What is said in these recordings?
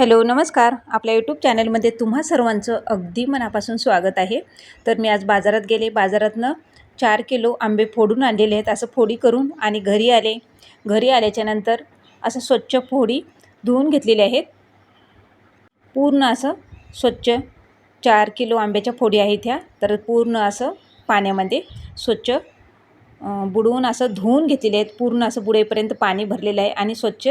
Hello नमस्कार. आपल्या YouTube चॅनलमध्ये तुम्हा सर्वांचं अगदी मनापासून स्वागत आहे. तर मी आज बाजारात गेले. बाजारातनं चार किलो आंबे फोडून आणलेले आहेत. असं फोडी करून आणि घरी आले. घरी आल्याच्यानंतर असं स्वच्छ फोडी धुवून घेतलेले आहेत. पूर्ण असं स्वच्छ चार किलो आंब्याच्या फोडी आहेत ह्या. तर पूर्ण असं पाण्यामध्ये स्वच्छ बुडवून असं धुवून घेतलेले आहेत. पूर्ण असं बुडेपर्यंत पाणी भरलेलं आहे आणि स्वच्छ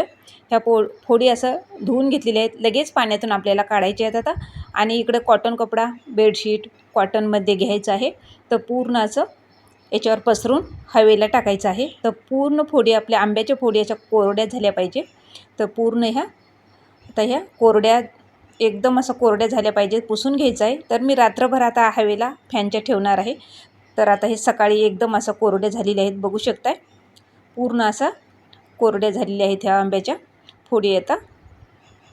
ह्या पो फोडी असं धुवून घेतलेल्या आहेत. लगेच पाण्यातून आपल्याला काढायचे आहेत आता. आणि इकडं कॉटन कपडा बेडशीट कॉटनमध्ये घ्यायचं आहे. तर पूर्ण असं याच्यावर पसरून हवेला टाकायचं आहे. तर पूर्ण फोडी आपल्या आंब्याच्या फोडी अशा कोरड्या झाल्या पाहिजे. तर पूर्ण ह्या आता ह्या कोरड्या एकदम असं कोरड्या झाल्या पाहिजेत. पुसून घ्यायचं आहे. तर मी रात्रभर आता हवेला फॅनच्या ठेवणार आहे. तर आता हे सकाळी एकदम असं कोरड्या झालेल्या आहेत बघू शकताय. पूर्ण असा कोरड्या झालेल्या आहेत ह्या आंब्याच्या फोडी आता.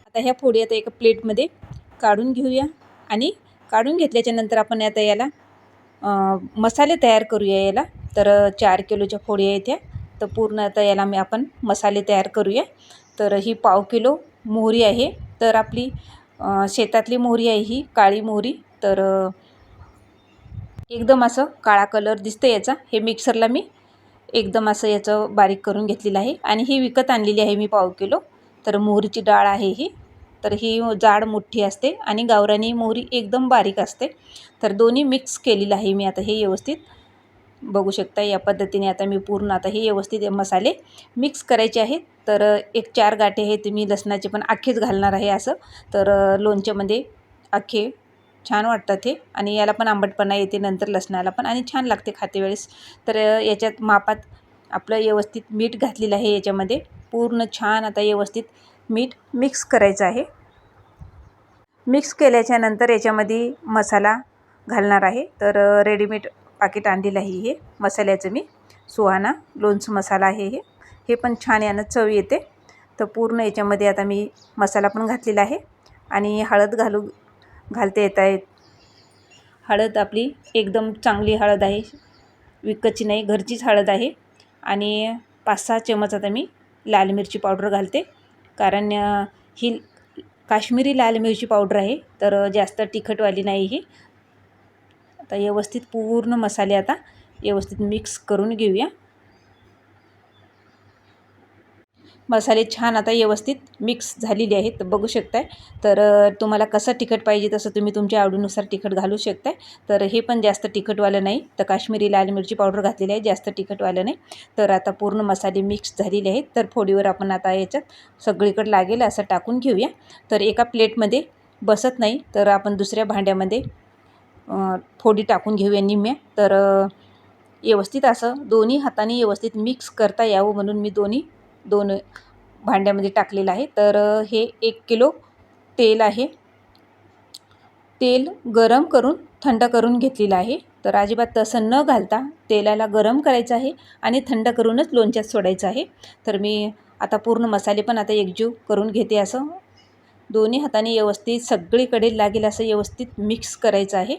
आता ह्या फोडी आता एका प्लेटमध्ये काढून घेऊया आणि काढून घेतल्याच्या नंतर आपण आता याला मसाले तयार करूया याला. तर चार किलोच्या फोडी आहेत ह्या. तर पूर्ण आता याला मी आपण मसाले तयार करूया. तर ही पाव किलो मोहरी आहे. तर आपली शेतातली मोहरी आहे ही काळी मोहरी. तर एकदम असं काळा कलर दिसतं याचा. हे मिक्सरला मी एकदम असं याचं बारीक करून घेतलेलं आहे. आणि ही विकत आणलेली आहे मी पाव किलो. तर मोहरीची डाळ आहे ही. तर ही जाड मोठी असते आणि गावरानी मोहरी एकदम बारीक असते. तर दोन्ही मिक्स केलेलं आहे मी आता हे व्यवस्थित. बघू शकता या पद्धतीने आता मी पूर्ण आता हे व्यवस्थित मसाले मिक्स करायचे आहेत. तर एक चार गाठे आहेत मी लसणाचे पण अख्खेच घालणार आहे असं. तर लोणच्यामध्ये अख्खे छान वाटतात हे आणि याला पण आंबटपणा येते नंतर लसणाला पण. आणि छान लागते खाते वेळेस. तर याच्यात मापात आपलं व्यवस्थित मीठ घातलेलं आहे याच्यामध्ये. पूर्ण छान आता व्यवस्थित मीठ मिक्स करायचं आहे. मिक्स केल्याच्यानंतर याच्यामध्ये मसाला घालणार आहे. तर रेडीमेड पाकिट आणलेलं आहे हे. मसाल्याचं मी. सुहाना लोणचं मसाला आहे हे. हे पण छान यानं चव येते. तर पूर्ण याच्यामध्ये आता मी मसाला पण घातलेला आहे. आणि हळद घालू घालता येत आहेत. हळद आपली एकदम चांगली हळद आहे. विकतची नाही घरचीच हळद आहे. आणि पाच सहा चमच आता मी लाल मिरची पावडर घालते. कारण ही काश्मीरी लाल मिरची पावडर आहे तर जास्त तिखटवाली नाही ही. आता व्यवस्थित पूर्ण मसाले आता व्यवस्थित मिक्स करून घेऊया. मसाले छान आता व्यवस्थित मिक्स झालेले आहेत. बघू शकताय. तर तुम्हाला कसं तिखट पाहिजे तसं तुम्ही तुमच्या आवडीनुसार तिखट घालू शकताय. तर हे पण जास्त तिखटवालं नाही. तर काश्मीरी लाल मिरची पावडर घातलेली आहे. जास्त तिखटवालं नाही. तर आता पूर्ण मसाले मिक्स झालेले आहेत. तर फोडीवर आपण आता याच्यात सगळीकडे लागेल असं टाकून घेऊया. तर एका प्लेटमध्ये बसत नाही. तर आपण दुसऱ्या भांड्यामध्ये फोडी टाकून घेऊया निम्म्या. तर व्यवस्थित असं दोन्ही हाताने व्यवस्थित मिक्स करता यावं म्हणून मी दोन्ही दोन भांड्यामध्ये टाकलेलं आहे. तर हे एक किलो तेल आहे. तेल गरम करून थंड करून घेतलेलं आहे. तर अजिबात तसं न घालता तेलाला गरम करायचं आहे आणि थंड करूनच लोणच्यात सोडायचं आहे. तर मी आता पूर्ण मसाले पण आता एकजीव करून घेते असं. दोन्ही हाताने व्यवस्थित सगळीकडे लागेल असं व्यवस्थित मिक्स करायचं आहे.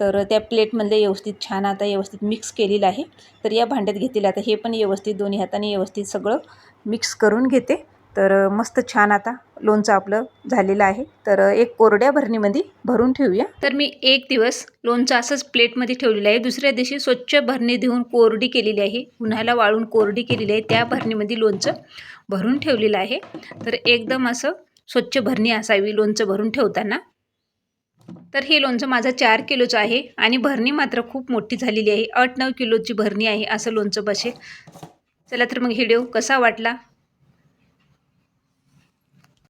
तर त्या प्लेटमधले व्यवस्थित छान आता व्यवस्थित मिक्स केलेलं आहे. तर या भांड्यात घेतलेलं आता हे पण व्यवस्थित दोन्ही हाताने व्यवस्थित सगळं मिक्स करून घेते. तर मस्त छान आता लोणचं आपलं झालेलं आहे. तर एक कोरड्या भरणीमध्ये भरून ठेवूया. तर मी एक दिवस लोणचं असंच प्लेटमध्ये ठेवलेलं आहे. दुसऱ्या दिवशी स्वच्छ भरणी देऊन कोरडी केलेली आहे. उन्हाला वाळून कोरडी केलेली आहे. त्या भरणीमध्ये लोणचं भरून ठेवलेलं आहे. तर एकदम असं स्वच्छ भरणी असावी लोणचं भरून ठेवताना. तर हे लोणचं माझं चार किलोचं आहे आणि भरणी मात्र खूप मोठी झालेली आहे. आठ नऊ किलोची भरणी आहे असं लोणचं बसेल. चला तर मग व्हिडिओ कसा वाटला?